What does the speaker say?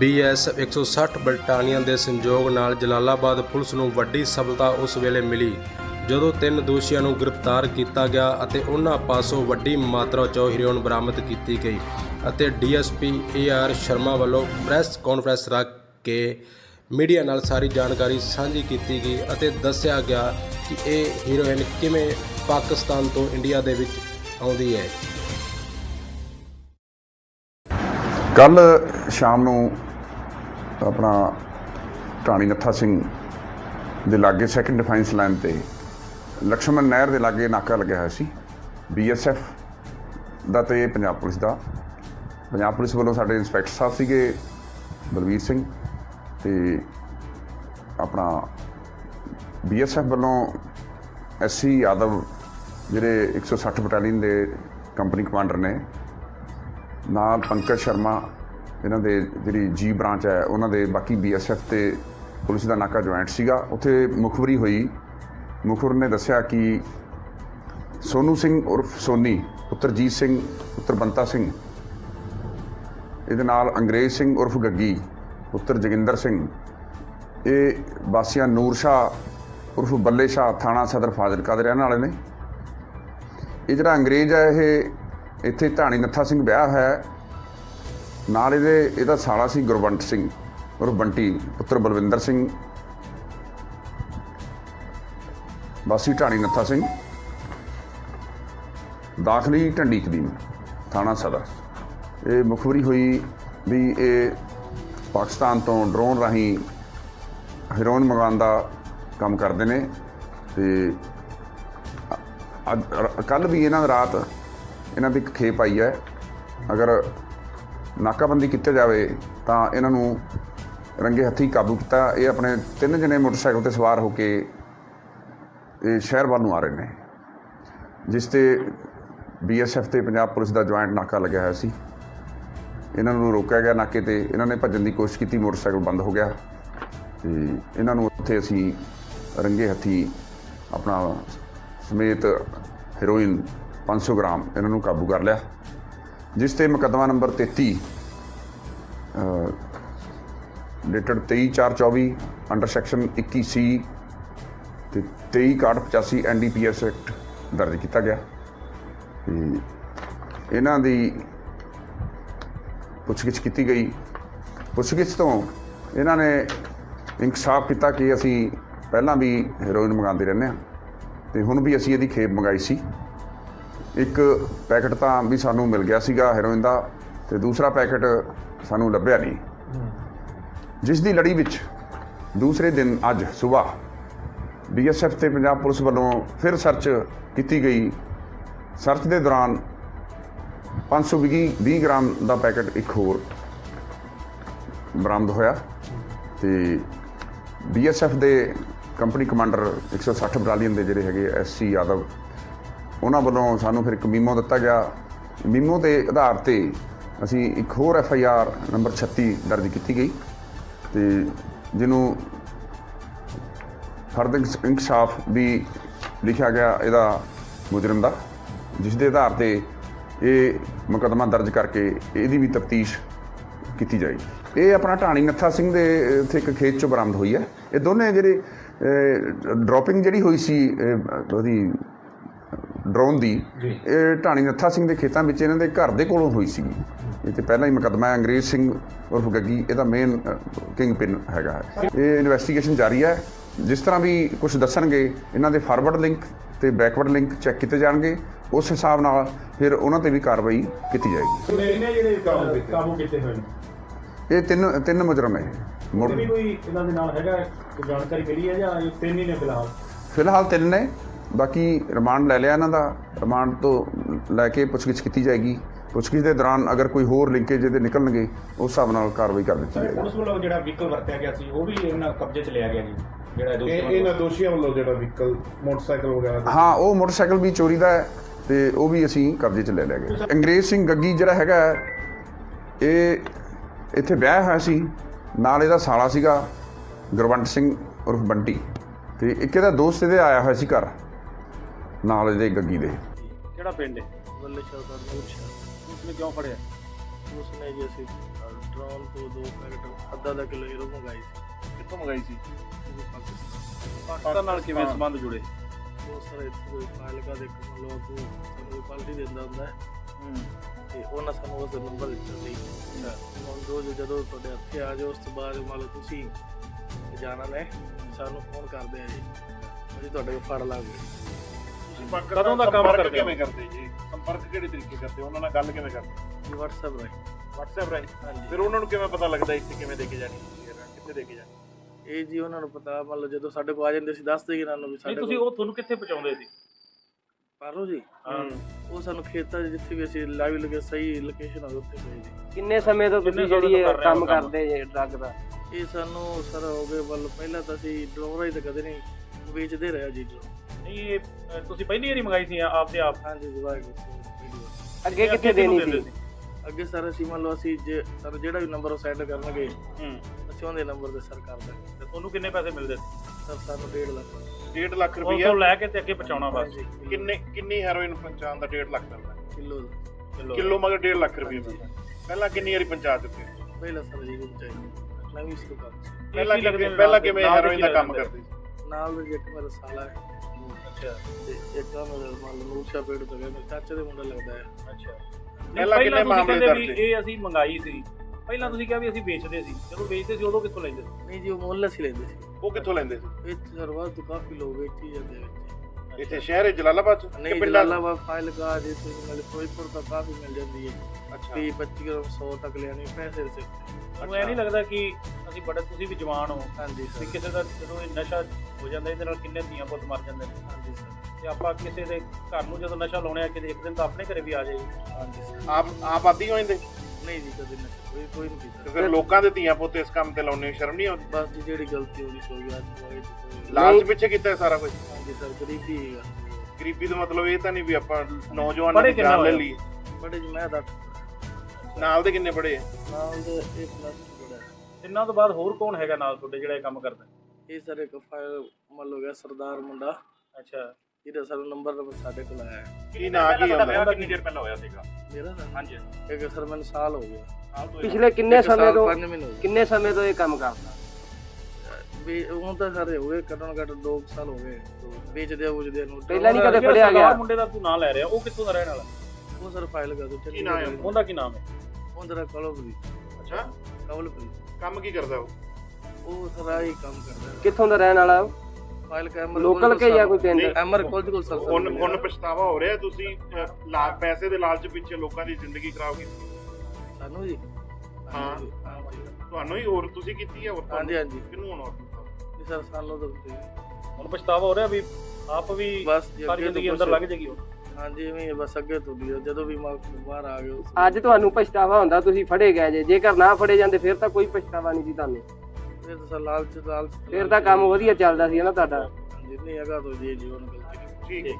BS 160 battalion ਦੇ ਸੰਯੋਗ ਨਾਲ ਜਲਾਲਾਬਾਦ ਪੁਲਿਸ ਨੂੰ ਵੱਡੀ ਸਫਲਤਾ ਉਸ ਵੇਲੇ ਮਿਲੀ, ਜਦੋਂ ਤਿੰਨ ਦੋਸ਼ੀਆਂ ਨੂੰ ਗ੍ਰਿਫਤਾਰ ਕੀਤਾ ਗਿਆ ਅਤੇ ਉਹਨਾਂ ਪਾਸੋਂ ਵੱਡੀ ਮਾਤਰਾ 'ਚ ਹੀਰੋਇਨ ਬਰਾਮਦ ਕੀਤੀ ਗਈ ਅਤੇ ਡੀਐਸਪੀ ਏਆਰ ਸ਼ਰਮਾ ਵੱਲੋਂ ਪ੍ਰੈਸ ਕਾਨਫਰੰਸ ਰੱਖ ਕੇ ਮੀਡੀਆ ਨਾਲ ਸਾਰੀ ਜਾਣਕਾਰੀ ਸਾਂਝੀ ਕੀਤੀ ਗਈ ਅਤੇ ਦੱਸਿਆ ਗਿਆ ਕਿ ਇਹ ਹੀਰੋਇਨ ਕਿਵੇਂ ਪਾਕਿਸਤਾਨ ਤੋਂ ਇੰਡੀਆ ਦੇ ਵਿੱਚ ਆਉਂਦੀ ਹੈ। ਕੱਲ ਸ਼ਾਮ ਨੂੰ ਆਪਣਾ ਟਾਣੀ ਨੱਥਾ ਸਿੰਘ ਦੇ ਲਾਗੇ ਸੈਕੰਡ ਡਿਫੈਂਸ ਲਾਈਨ ਤੇ ਲਕਸ਼ਮਣ ਨਹਿਰ ਦੇ ਲਾਗੇ ਨਾਕਾ ਲੱਗਿਆ ਹੋਇਆ ਸੀ। ਬੀਐਸਐਫ ਦਾ ਤੇ ਪੰਜਾਬ ਪੁਲਿਸ ਦਾ। ਪੰਜਾਬ ਪੁਲਿਸ ਵੱਲੋਂ ਸਾਡੇ ਇੰਸਪੈਕਟਰ ਸਾਹਿਬ ਸੀਗੇ, ਬਲਵੀਰ ਸਿੰਘ ਤੇ ਆਪਣਾ ਬੀਐਸਐਫ ਵੱਲੋਂ ਐਸਸੀ ਯਾਦਵ, ਜਿਹੜੇ 160 ਬਟਾਲੀਅਨ ਦੇ ਕੰਪਨੀ ਕਮਾਂਡਰ ਨੇ, ਨਾਲ ਪੰਕਜ ਸ਼ਰਮਾ ਇਹਨਾਂ ਦੇ ਜਿਹੜੀ ਜੀ ਬ੍ਰਾਂਚ ਹੈ, ਉਹਨਾਂ ਦੇ ਬਾਕੀ ਬੀਐਸਐਫ ਤੇ ਪੁਲਿਸ ਦਾ ਨਾਕਾ ਜੁਆਇੰਟ ਸੀਗਾ। ਉੱਥੇ ਮੁਖਬਰੀ ਹੋਈ। ਮੁਖਬਰ ਨੇ ਦੱਸਿਆ ਕਿ ਸੋਨੂ ਸਿੰਘ ਉਰਫ ਸੋਨੀ ਪੁੱਤਰਜੀਤ ਸਿੰਘ, ਪੁੱਤਰ ਬੰਤਾ ਸਿੰਘ, ਇਹਦੇ ਨਾਲ ਅੰਗਰੇਜ਼ ਸਿੰਘ ਉਰਫ ਗੱਗੀ, ਪੁੱਤਰ ਜੋਗਿੰਦਰ ਸਿੰਘ, ਇਹ ਵਾਸੀਆਂ ਨੂਰ ਸ਼ਾਹ ਉਰਫ ਬੱਲੇ ਸ਼ਾਹ ਥਾਣਾ ਸਦਰ ਫਾਜ਼ਿਲਕਾ ਦੇ ਰਹਿਣ ਵਾਲੇ ਨੇ। ਇਹ ਜਿਹੜਾ ਅੰਗਰੇਜ਼ ਹੈ, ਇਹ ਇੱਥੇ ਧਾਣੀ ਨੱਥਾ ਸਿੰਘ ਵਿਆਹ ਹੈ। ਨਾਲ ਇਹਦੇ, ਇਹਦਾ ਸਾਲਾ ਸੀ ਗੁਰਬੰਟ ਸਿੰਘ, ਔਰ ਬੰਟੀ, ਪੁੱਤਰ ਬਲਵਿੰਦਰ ਸਿੰਘ। ਵਾਸੀ ਢਾਣੀ ਨੱਥਾ ਸਿੰਘ। ਦਾਖਲੀ ਢੰਡੀ ਕਦੀਮ, ਥਾਣਾ ਸਦਰ। ਇਹ ਮੁਖਬਰੀ ਹੋਈ ਵੀ ਇਹ ਪਾਕਿਸਤਾਨ ਤੋਂ ਡਰੋਨ ਰਾਹੀਂ ਹੈਰੋਇਨ ਮੰਗਵਾਉਣ ਦਾ ਕੰਮ ਕਰਦੇ ਨੇ। ਤੇ ਅੱਜ ਕੱਲ ਵੀ ਇਹਨਾਂ ਰਾਤ ਇਹਨਾਂ ਦੀ ਇੱਕ ਖੇਪ ਆਈ ਹੈ। ਅਗਰ ਨਾਕਾਬੰਦੀ ਕੀਤੀ ਜਾਵੇ ਤਾਂ ਇਹਨਾਂ ਨੂੰ ਰੰਗੇ ਹੱਥੀ ਕਾਬੂ ਕੀਤਾ। ਇਹ ਆਪਣੇ ਤਿੰਨ ਜਣੇ ਮੋਟਰਸਾਈਕਲ ਤੇ ਸਵਾਰ ਹੋ ਕੇ ਇਹ ਸ਼ਹਿਰ ਵੱਲ ਨੂੰ ਆ ਰਹੇ ਨੇ, ਜਿਸ ਤੇ ਬੀਐਸਐਫ ਤੇ ਪੰਜਾਬ ਪੁਲਿਸ ਦਾ ਜੁਆਇੰਟ ਨਾਕਾ ਲੱਗਿਆ ਹੋਇਆ ਸੀ। ਇਹਨਾਂ ਨੂੰ ਰੋਕਿਆ ਗਿਆ ਨਾਕੇ ਤੇ। ਇਹਨਾਂ ਨੇ ਭੱਜਣ ਦੀ ਕੋਸ਼ਿਸ਼ ਕੀਤੀ, ਮੋਟਰਸਾਈਕਲ ਬੰਦ ਹੋ ਗਿਆ। ਤੇ ਇਹਨਾਂ ਨੂੰ ਉੱਥੇ ਅਸੀਂ ਰੰਗੇ ਹੱਥੀ ਆਪਣਾ ਸਮੇਤ ਹੈਰੋਇਨ 500 ਗ੍ਰਾਮ ਇਹਨਾਂ ਨੂੰ ਕਾਬੂ ਕਰ ਲਿਆ, ਜਿਸ ਤੇ ਮੁਕੱਦਮਾ number 33 dated 23/4/24 under section 21 C ਤੇ 23/85 ਐਨਡੀਪੀਐਸ ਐਕਟ ਦਰਜ ਕੀਤਾ ਗਿਆ। ਤੇ ਇਹਨਾਂ ਦੀ ਪੁੱਛਗਿੱਛ ਕੀਤੀ ਗਈ। ਪੁੱਛਗਿੱਛ ਤੋਂ ਇਹਨਾਂ ਨੇ ਇਨਕਸ਼ਾਫ ਕੀਤਾ ਕਿ ਅਸੀਂ ਪਹਿਲਾਂ ਵੀ ਹੈਰੋਇਨ ਮੰਗਾਉਂਦੇ ਰਹਿੰਦੇ ਹਾਂ ਤੇ ਹੁਣ ਵੀ ਅਸੀਂ ਇਹਦੀ ਖੇਪ ਮੰਗਾਈ ਸੀ। ਇੱਕ ਪੈਕਟ ਤਾਂ ਵੀ ਸਾਨੂੰ ਮਿਲ ਗਿਆ ਸੀਗਾ ਹੈਰੋਇਨ ਦਾ ਤੇ ਦੂਸਰਾ ਪੈਕਟ ਸਾਨੂੰ ਲੱਭਿਆ ਨਹੀਂ। ਜਿਸ ਦੀ ਲੜੀ ਵਿੱਚ ਦੂਸਰੇ ਦਿਨ ਅੱਜ ਸਵੇਰ ਬੀਐਸਐਫ ਤੇ ਪੰਜਾਬ ਪੁਲਿਸ ਵੱਲੋਂ ਫਿਰ ਸਰਚ ਕੀਤੀ ਗਈ। ਸਰਚ ਦੇ ਦੌਰਾਨ 520 20 ਗ੍ਰਾਮ ਦਾ ਪੈਕੇਟ ਇੱਕ ਹੋਰ ਬਰਾਮਦ ਹੋਇਆ ਤੇ ਬੀਐਸਐਫ ਦੇ ਕੰਪਨੀ ਕਮਾਂਡਰ 160 ਬਟਾਲੀਅਨ ਦੇ ਜਿਹੜੇ ਹੈਗੇ ਐਸਸੀ ਯਾਦਵ ਉਹਨਾਂ ਵੱਲੋਂ ਸਾਨੂੰ ਫਿਰ ਇੱਕ ਮੀਮੋ ਦਿੱਤਾ ਗਿਆ। ਮੀਮੋ ਦੇ ਆਧਾਰ ਤੇ ਅਸੀਂ ਇੱਕ ਹੋਰ ਐਫ ਆਈ ਆਰ ਨੰਬਰ 36 ਦਰਜ ਕੀਤੀ ਗਈ। ਤੇ ਜਿਹਨੂੰ ਫਰਦ ਇਨਕਸ਼ਾਫ ਵੀ ਲਿਖਿਆ ਗਿਆ ਇਹਦਾ ਮੁਜਰਮ ਦਾ ਜਿਸ ਦੇ ਆਧਾਰ ਤੇ ਇਹ ਮੁਕੱਦਮਾ ਦਰਜ ਕਰਕੇ ਇਹਦੀ ਵੀ ਤਫਤੀਸ਼ ਕੀਤੀ ਜਾਏਗੀ। ਇਹ ਆਪਣਾ ਢਾਣੀ ਨੱਥਾ ਸਿੰਘ ਦੇ ਇੱਥੇ ਇੱਕ ਖੇਤ ਚੋਂ ਬਰਾਮਦ ਹੋਈ ਹੈ। ਇਹ ਦੋਨੇ ਜਿਹੜੇ ਡ੍ਰੌਪਿੰਗ ਜਿਹੜੀ ਹੋਈ ਸੀ ਉਹਦੀ ਡਰੋਨ ਦੀ ਇਹ ਢਾਣੀ ਨੱਥਾ ਸਿੰਘ ਦੇ ਖੇਤਾਂ ਵਿੱਚ ਇਹਨਾਂ ਦੇ ਘਰ ਦੇ ਕੋਲੋਂ ਹੋਈ ਸੀ ਇਹ ਤੇ ਪਹਿਲਾਂ ਹੀ ਮੁਕੱਦਮਾ ਹੈ ਅੰਗਰੇਜ਼ ਸਿੰਘ ਉਰਫ ਗੱਗੀ ਇਹਦਾ ਮੇਨ ਕਿੰਗ ਪਿਨ ਹੈਗਾ ਹੈ। ਇਹ ਇਨਵੈਸਟੀਗੇਸ਼ਨ ਜਾਰੀ ਹੈ। ਜਿਸ ਤਰ੍ਹਾਂ ਵੀ ਕੁਝ ਦੱਸਣਗੇ ਇਹਨਾਂ ਦੇ ਫਾਰਵਰਡ ਲਿੰਕ ਤੇ ਬੈਕਵਰਡ ਲਿੰਕ ਚੈੱਕ ਕੀਤੇ ਜਾਣਗੇ। ਉਸ ਹਿਸਾਬ ਨਾਲ ਫਿਰ ਉਹਨਾਂ ਤੇ ਵੀ ਕਾਰਵਾਈ ਕੀਤੀ ਜਾਏਗੀ। ਕਿੰਨੇ ਜਿਹੜੇ ਕਾਬੂ ਕੀਤੇ? ਕਾਬੂ ਕੀਤੇ ਹੋਏ ਨੇ? ਇਹ ਤਿੰਨ ਤਿੰਨ ਮੁਜਰਮ ਹੈ। ਮੁੜ- ਤੇ ਵੀ ਕੋਈ ਇਹਨਾਂ ਦੇ ਨਾਲ ਹੈਗਾ? ਕੋਈ ਜਾਣਕਾਰੀ ਮਿਲੀ ਹੈ ਜਾਂ ਇਹ ਤਿੰਨ ਹੀ ਨੇ ਫਿਲਹਾਲ? ਫਿਲਹਾਲ ਤਿੰਨ ਨੇ। ਬਾਕੀ ਰਿਮਾਂਡ ਲੈ ਲਿਆ ਇਹਨਾਂ ਦਾ। ਰਿਮਾਂਡ ਤੋਂ ਲੈ ਕੇ ਪੁੱਛਗਿੱਛ ਕੀਤੀ ਜਾਏਗੀ। ਪੁੱਛਗਿੱਛ ਦੇ ਦੌਰਾਨ ਅਗਰ ਕੋਈ ਹੋਰ ਲਿੰਕੇਜ ਇਹਦੇ ਨਿਕਲਣਗੇ ਉਸ ਹਿਸਾਬ ਨਾਲ ਕਾਰਵਾਈ ਕਰ ਦਿੱਤੀ ਜਾਏਗੀ। ਪੁਲਿਸ ਵੱਲੋਂ ਜਿਹੜਾ ਵਹੀਕਲ ਵਰਤਿਆ ਗਿਆ ਸੀ ਉਹ ਵੀ ਇਹਨਾਂ ਕਬਜ਼ੇ 'ਚ ਲਿਆ ਗਿਆ ਜੀ ਜਿਹੜਾ ਦੋਸ਼ੀ ਇਹ ਇਹਨਾਂ ਦੋਸ਼ੀਆਂ ਵੱਲੋਂ ਜਿਹੜਾ ਵਹੀਕਲ ਮੋਟਰਸਾਈਕਲ ਵਗੈਰਾ ਹਾਂ ਉਹ ਮੋਟਰਸਾਈਕਲ ਵੀ ਚੋਰੀ ਦਾ ਹੈ ਤੇ ਉਹ ਵੀ ਅਸੀਂ ਕਬਜ਼ੇ 'ਚ ਲੈ ਲਿਆ ਗਿਆ। ਅੰਗਰੇਜ਼ ਸਿੰਘ ਗੱਗੀ ਜਿਹੜਾ ਹੈਗਾ ਇਹ ਇੱਥੇ ਵਿਆਹ ਹੋਇਆ ਸੀ ਨਾਲ ਇਹਦਾ ਸਾਲਾ ਸੀਗਾ ਗੁਰਵੰਟ ਸਿੰਘ ਉਰਫ ਬੰਟੀ ਤੇ ਇੱਕ ਇਹਦਾ ਦੋਸਤ ਇਹਦੇ ਆਇਆ ਹੋਇਆ ਸੀ ਘਰ ਨਾਲ ਇਹਦੇ ਗੱਗੀ ਦੇ। ਕਿਹੜਾ ਪਿੰਡ ਹੈ? ਬੱਲੇ ਸ਼ਾਹ ਦਾ ਸ਼ਾਹ ਉਸਨੇ ਕਿਉਂ ਫੜਿਆ? ਉਸਨੇ ਜੀ ਅਸੀਂ ਡਰੋਨ ਤੋਂ ਦੋ ਪੈਕਟ ਅੱਧਾ ਦਾ ਕਿਲੋ ਹੀਰੋ ਮੰਗਾਈ ਸੀ। ਕਿੱਥੋਂ ਮੰਗਾਈ ਸੀ? ਉਹ ਪਾਕਿਸਤਾਨ। ਪਾਕਿਸਤਾਨ ਨਾਲ ਕਿਵੇਂ। ਸੰਬੰਧ ਜੁੜੇ? ਬਹੁਤ ਸਾਰੇ ਇੱਥੇ ਕੋਈ ਫਾਈਲ ਕਾ ਦੇਖ ਲੋ ਕੋ ਸਾਨੂੰ ਕੋਈ ਪਾਲਟੀ ਦਿੰਦਾ ਹੁੰਦਾ ਹੈ। ਹੂੰ। ਤੇ ਉਹਨਾਂ ਸਾਨੂੰ ਉਹ ਨੰਬਰ ਦਿੱਤਾ ਸੀ। ਹੁਣ ਜੋ ਜੋ ਜਦੋਂ ਤੁਹਾਡੇ ਹੱਥੇ ਆ ਜਾਓ ਉਸ ਤੋਂ ਬਾਅਦ ਮੰਨ ਲਓ ਤੁਸੀਂ ਜਾਣਾ ਨੇ ਸਾਨੂੰ ਫੋਨ ਕਰਦੇ ਆ ਜੀ। ਅਸੀਂ ਤੁਹਾਡੇ ਕੋਲ ਫੜ ਲਾਂਗੇ। ਤੁਸੀਂ ਪਾਕਿਸਤਾਨ ਕਦੋਂ ਦਾ ਕੰਮ ਸੰਪਰਕ ਕਰਦੇ ਹੋ? ਕਿਵੇਂ ਕਰਦੇ ਜੀ? ਸੰਪਰਕ ਕਿਹੜੇ ਤਰੀਕੇ ਕਰਦੇ? ਹੋ? ਉਹਨਾਂ ਨਾਲ ਗੱਲ ਕਿਵੇਂ ਕਰਦੇ? ਜੀ WhatsApp ਰਾਹੀਂ। WhatsApp ਰਾਹੀਂ? ਹਾਂਜੀ। ਫਿਰ ਉਹਨਾਂ ਨੂੰ ਕਿਵੇਂ ਪਤਾ ਲੱਗਦਾ ਇੱਥੇ ਕਿਵੇਂ ਦੇ ਕੇ ਜਾਣੀ? ਹੈ ਕਿੱਥੇ ਦੇ ਕੇ ਜਾਣੀ? ਇਹ ਜੀ ਉਹਨਾਂ ਨੂੰ ਪਤਾ ਮੰਨ ਲਓ ਜਦੋਂ ਸਾਡੇ ਕੋਲ ਆ ਜਾਂਦੇ ਸੀ ਦੱਸਦੇ ਕਿ ਇਹਨਾਂ ਨੂੰ ਵੀ ਨਹੀਂ ਸਾਡੇ ਤੁਸੀਂ ਕੋਲ। ਉਹ ਤੁਹਾਨੂੰ ਕਿੱਥੇ ਪਹੁੰਚਾਉਂਦੇ ਸੀ? ਪਾਰੋ ਜੀ। ਹਾਂ। ਉਹ ਸਾਨੂੰ ਖੇਤਾਂ 'ਚ ਜਿੱਥੇ ਵੀ ਅਸੀਂ ਲਾਈਵ ਲਗੇ ਸਹੀ ਲੋਕੇਸ਼ਨ ਹੋਵੇ ਉੱਥੇ ਭੇਜ ਜੀ। ਕਿੰਨੇ ਸਮੇਂ ਤੋਂ ਕਿੰਨੇ ਤੁਸੀਂ ਸਮੇਂ ਜਿਹੜੀ ਤੋਂ ਇਹ ਕਰ ਰਹੇ ਹੋ ਕੰਮ ਕੰਮ? ਕਰਦੇ ਜੇ ਡਰੱਗ ਦਾ? ਇਹ ਸਾਨੂੰ ਸਰ ਹੋ ਗਏ ਵੱਲ ਪਹਿਲਾਂ ਤਾਂ ਅਸੀਂ ਡਰੋਵਰ ਹੀ ਤਾਂ ਕਦੇ ਨਹੀਂ ਵੇਚਦੇ ਰਹੇ ਜੀ ਜੋ ਨਹੀਂ ਇਹ ਅ, ਤੁਸੀਂ ਪਹਿਲੀ ਵਾਰੀ ਮੰਗਾਈ ਸੀ ਆਪਦੇ ਆਪ? ਹਾਂਜੀ ਜੀ ਵਾਹਿਗੁਰੂ। ਅੱਗੇ ਕਿੱਥੇ ਦੇਣੀ ਸੀ? ਅੱਗੇ ਸਰ ਅਸੀਂ ਮੰਨ ਲਓ ਅਸੀਂ ਜੇ ਸਰ ਜਿਹੜਾ ਵੀ ਨੰਬਰ ਉਹ ਸੈਂਡ ਕਰਨਗੇ ਹੂੰ। ਅਸੀਂ ਉਹਦੇ ਨੰਬਰ ਤੇ ਸਰ ਕਰ ਦਾਂਗੇ। ਤੇ ਤੁਹਾਨੂੰ ਕਿੰਨੇ ਪੈਸੇ ਮਿਲਦੇ? ਸੀ ਸਰ ਸਾਨੂੰ 1.5 ਲੱਖ। 1.5 ਲੱਖ ਉਹ ਤੋਂ ਲੈ ਕੇ ਤੇ ਅੱਗੇ ਪਹੁੰਚਾਉਣਾ ਬਸ। ਕਿੰਨੇ ਕਿੰਨੀ ਹੈਰੋਇਨ ਪਹੁੰਚਾਉਣ ਦਾ 1.5 ਲੱਖ ਮਿਲਦਾ ਕਿਲੋ। ਦਾ। ਕਿਲੋ। ਕਿਲੋ ਮਗਰ 1.5 ਲੱਖ ਰੁਪਈਆ ਮਿਲਦਾ। ਪਹਿਲਾਂ ਕਿੰਨੀ ਵਾਰੀ ਪਹੁੰਚਾ ਚੁੱਕੇ ਪਹਿਲਾਂ ਸਰ ਜੀ ਨੂੰ ਚਾਹੀਦੀ ਨਵੀਂ ਸ਼ੁਰੂ ਕਰ ਦਿੱਤੀ। ਪਹਿਲਾਂ ਕਿਵੇਂ ਪਹਿਲਾਂ ਦੇ- ਦੇ ਹੈਰੋਇਨ ਦਾ ਕੰਮ? ਕਰਦੇ ਸੀ? ਨਾਲ ਦੇ ਇੱਕ ਮੇਰਾ ਸਾਲਾ ਹੈ। ਅੱਛਾ। ਤੇ ਇੱਕ ਆ ਮੇਰਾ ਮੰਨ ਲਓ ਨੂਰਸ਼ਾ ਪੇੜ ਤੋਂ ਮੇਰੇ ਚਾਚੇ ਦੇ ਮੁੰਡਾ ਲੱਗਦਾ ਹੈ ਅੱਛਾ। ਪਹਿਲਾਂ ਕਿੰਨੇ ਤੁਸੀਂ ਮਾਮਲੇ ਦਰਜ ਇਹ ਅਸੀਂ ਮੰਗਾਈ ਸੀ। ਪਹਿਲਾਂ ਤੁਸੀਂ ਕਿਹਾ ਵੀ ਅਸੀਂ ਵੇਚਦੇ ਸੀ। ਜਦੋਂ ਵੇਚਦੇ ਸੀ ਉਦੋਂ ਕਿੱਥੋਂ ਲੈਂਦੇ ਸੀ? ਨਹੀਂ ਜੀ ਉਹ ਮੁੱਲ ਅਸੀਂ ਲੈਂਦੇ ਸੀ। ਉਹ ਕਿੱਥੋਂ ਲੈਂਦੇ ਸੀ? ਇੱਥੇ ਸਰਵਾਸ ਤੋਂ ਕਾਫੀ ਲੋਕ ਵੇਚੀ ਜਾਂਦੇ ਵਿੱਚ ਇੱਥੇ। ਸ਼ਹਿਰ ਜਲਾਲਾਬਾਦ ਚ? ਨਹੀਂ? ਜਲਾਲਾਬਾਦ ਫਾਈਲ ਕਾ ਜਿੱਥੇ ਮਿਲ ਫਿਰੋਜ਼ਪੁਰ ਤਾਂ ਕਾਫੀ ਮਿਲ ਜਾਂਦੀ ਹੈ। ਅੱਛਾ। 20 25 ਗ੍ਰਾਮ 100 ਤੱਕ ਲੈਣੀ ਪੈਸੇ ਦੇ ਸਿਰ ਤੇ। ਤੁਹਾਨੂੰ ਇਹ ਨਹੀਂ ਲੱਗਦਾ ਕਿ ਅਸੀਂ ਬੜੇ ਤੁਸੀਂ ਵੀ ਜਵਾਨ ਹੋ। ਹਾਂਜੀ ਵੀ ਸਰ ਕਿਸੇ ਦਾ ਜਦੋਂ ਇਹ ਨਸ਼ਾ ਹੋ ਜਾਂਦਾ ਇਹਦੇ ਨਾਲ ਕਿੰਨੇ ਧੀਆਂ ਪੁੱਤ ਮਰ ਜਾਂਦੇ ਨੇ। ਹਾਂਜੀ ਸਰ। ਤੇ ਆਪਾਂ ਕਿਸੇ ਦੇ ਘਰ ਨੂੰ ਜਦੋਂ ਨਸ਼ਾ ਲਾਉਣੇ ਆ ਕਿ ਇੱਕ ਦਿਨ ਤਾਂ ਆਪਣੇ ਘਰੇ ਵੀ ਆ ਜਾਏ ਹਾਂਜੀ ਸਰ। ਆਪ ਆਪ ਆਦੀ ਹੋ ਜਾਂਦੇ ਨਹੀਂ ਜੀ ਕਦੇ ਨਹੀਂ ਕੋਈ ਕੋਈ ਨਹੀਂ ਤੇ ਕੀਤਾ। ਫਿਰ ਲੋਕਾਂ ਦੇ ਧੀਆਂ ਪੁੱਤ ਇਸ ਕੰਮ ਤੇ ਲਾਉਣੇ ਸ਼ਰਮ ਨਹੀਂ ਆਉਂਦੀ। ਬਸ ਜੀ ਜਿਹੜੀ ਗਲਤੀ ਹੋ ਗਈ ਸੋ ਜੀ ਲਾਲਚ ਪਿੱਛੇ ਕੀਤਾ ਇਹ ਸਾਰਾ ਕੁਝ ਹਾਂਜੀ ਸਰ ਗਰੀਬੀ ਹੈਗਾ ਗਰੀਬੀ ਦਾ ਮਤਲਬ ਇਹ ਤਾਂ ਨਹੀਂ ਵੀ ਆਪਾਂ ਨੌਜਵਾਨਾਂ ਪੜ੍ਹੇ ਦੀ ਕਿੰਨਾ ਜਾਨ ਲੈ ਹੋਏ? ਲਈ ਬੜੇ ਜੀ ਮੈਂ ਦਾ ਨਾਲ ਦੇ ਕਿੰਨੇ ਪੜੇ ਨਾਲ ਦੇ ਪਲੱਸ ਤਿੰਨਾਂ ਤੋਂ ਬਾਅਦ ਹੋਰ ਕੌਣ ਹੈਗਾ ਨਾਲ ਤੁਹਾਡੇ ਜਿਹੜਾ ਇਹ ਕੰਮ ਕਰਦਾ? ਇਹ ਸਰ ਇੱਕ ਫਾਇਰ ਮੰਨ ਲਓ ਗਿਆ ਸਰਦਾਰ ਮੁੰਡਾ। ਅੱਛਾ। ਇਹਦਾ ਸਰ ਨੰਬਰ ਸਾਡੇ ਕੋਲ ਆਇਆ। ਹੈ ਕੀ ਨਾਂ ਕੀ ਹੁੰਦਾ? ਕਿੰਨੀ ਦੇਰ ਪਹਿਲਾਂ ਹੋਇਆ ਸੀਗਾ? ਮੇਰਾ ਸਰ? ਹਾਂਜੀ। ਇੱਕ ਸਰ ਮੈਨੂੰ ਸਾਲ ਹੋ ਗਿਆ। ਪਿਛਲੇ ਕਿੰਨੇ ਇੱਕ ਸਾਲ ਸਮੇਂ ਤੋਂ ਪੰਜ ਮਹੀਨੇ ਹੋ ਗਏ। ਕਿੰਨੇ ਸਮੇਂ ਤੋਂ ਇਹ ਕੰਮ ਕਰਦਾ? ਵੀ ਹੁਣ ਤਾਂ ਸਾਰੇ ਹੋ ਗਏ ਘੱਟੋ ਘੱਟ 2 ਸਾਲ ਹੋ ਗਏ। ਵੇਚਦੇ ਵੁਚਦੇ ਨੂੰ ਪਹਿਲਾਂ ਨਹੀਂ ਕਦੇ ਜਿਹੜਾ ਫੜਿਆ ਸਰਦਾਰ ਗਿਆ ਮੁੰਡੇ ਦਾ ਤੂੰ ਨਾਂ ਲੈ ਰਿਹਾ ਉਹ ਕਿੱਥੋਂ ਦਾ ਰਹਿਣ ਵਾਲਾ? ਉਹ ਸਰ ਫਾਈਲ ਕਰ ਦੋ ਕੀ ਨਾਂ ਹੈ? ਉਹਦਾ ਕੀ ਨਾਮ ਹੈ? ਉਹ ਜਰਾ ਕਲਵਰੀ ਅੱਛਾ। ਕਵਲਪੁਰੀ ਕੰਮ ਕੀ ਕਰਦਾ ਉਹ ਉਹ ਸਰ ਆਹੀ ਕੰਮ ਕਰਦਾ ਕਿੱਥੋਂ ਦਾ ਰਹਿਣ ਵਾਲਾ ਉਹ? ਫਾਈਲ ਕੈਮਰ ਲੋਕਲ ਕੇ ਜਾਂ ਕੋਈ ਪਿੰਡ ਨਹੀਂ। ਐਮਰ ਕਾਲਜ ਕੋਲ ਸਰ ਹੁਣ ਹੁਣ ਪਛਤਾਵਾ ਹੋ ਰਿਹਾ ਤੁਸੀਂ ਅਹ, ਲਾ- ਪੈਸੇ ਦੇ ਲਾਲਚ ਪਿੱਛੇ ਲੋਕਾਂ ਦੀ ਜ਼ਿੰਦਗੀ ਖਰਾਬ ਕੀਤੀ ਸਾਨੂੰ ਜੀ ਹਾਂ। ਤੁਹਾਨੂੰ ਹੀ ਹੋਰ ਤੁਸੀਂ ਕੀਤੀ ਹੈ ਹੋਰ? ਹਾਂਜੀ ਹਾਂਜੀ ਕਿਹਨੂੰ ਹੁਣ ਹੋਰ ਕੀਤਾ? ਜੀ ਸਰ ਸਾਨੂੰ ਤਾਂ ਹੁਣ ਪਛਤਾਵਾ ਹੋ ਰਿਹਾ ਵੀ ਆਪ ਵੀ ਬਸ ਜੀ ਸਾਰੀ ਅੱਗੇ ਤੋਂ ਜ਼ਿੰਦਗੀ ਅੰਦਰ ਕੁਛ- ਲੱਗ ਜਾਏਗੀ ਉਹ ਹਾਂਜੀ ਹੀ ਹੈ, ਬਸ ਅੱਗੇ ਤੋਂ ਦੀ ਜਦੋਂ ਵੀ ਮੈਂ ਬਾਹਰ ਆ ਗਏ ਉਸ ਅੱਜ ਤੁਹਾਨੂੰ ਪਛਤਾਵਾ ਹੁੰਦਾ ਤੁਸੀਂ ਫੜੇ ਗਏ ਜੇ। ਜੇਕਰ ਨਾ ਫੜੇ ਜਾਂਦੇ ਫਿਰ ਤਾਂ ਕੋਈ ਪਛਤਾਵਾ ਨਹੀਂ ਸੀ ਤੁਹਾਨੂੰ। ਫਿਰ ਤਾਂ ਸਰ ਲਾਲਚ ਲਾਲਚ ਫਿਰ ਤਾਂ ਕੰਮ ਵਧੀਆ ਚੱਲਦਾ ਸੀ ਨਾ ਤੁਹਾਡਾ? ਹਾਂਜੀ ਨਹੀਂ ਹੈਗਾ ਤਾਂ ਜੀ ਜੀਵਨ ਗਲਤੀ। ਠੀਕ ਹੈ।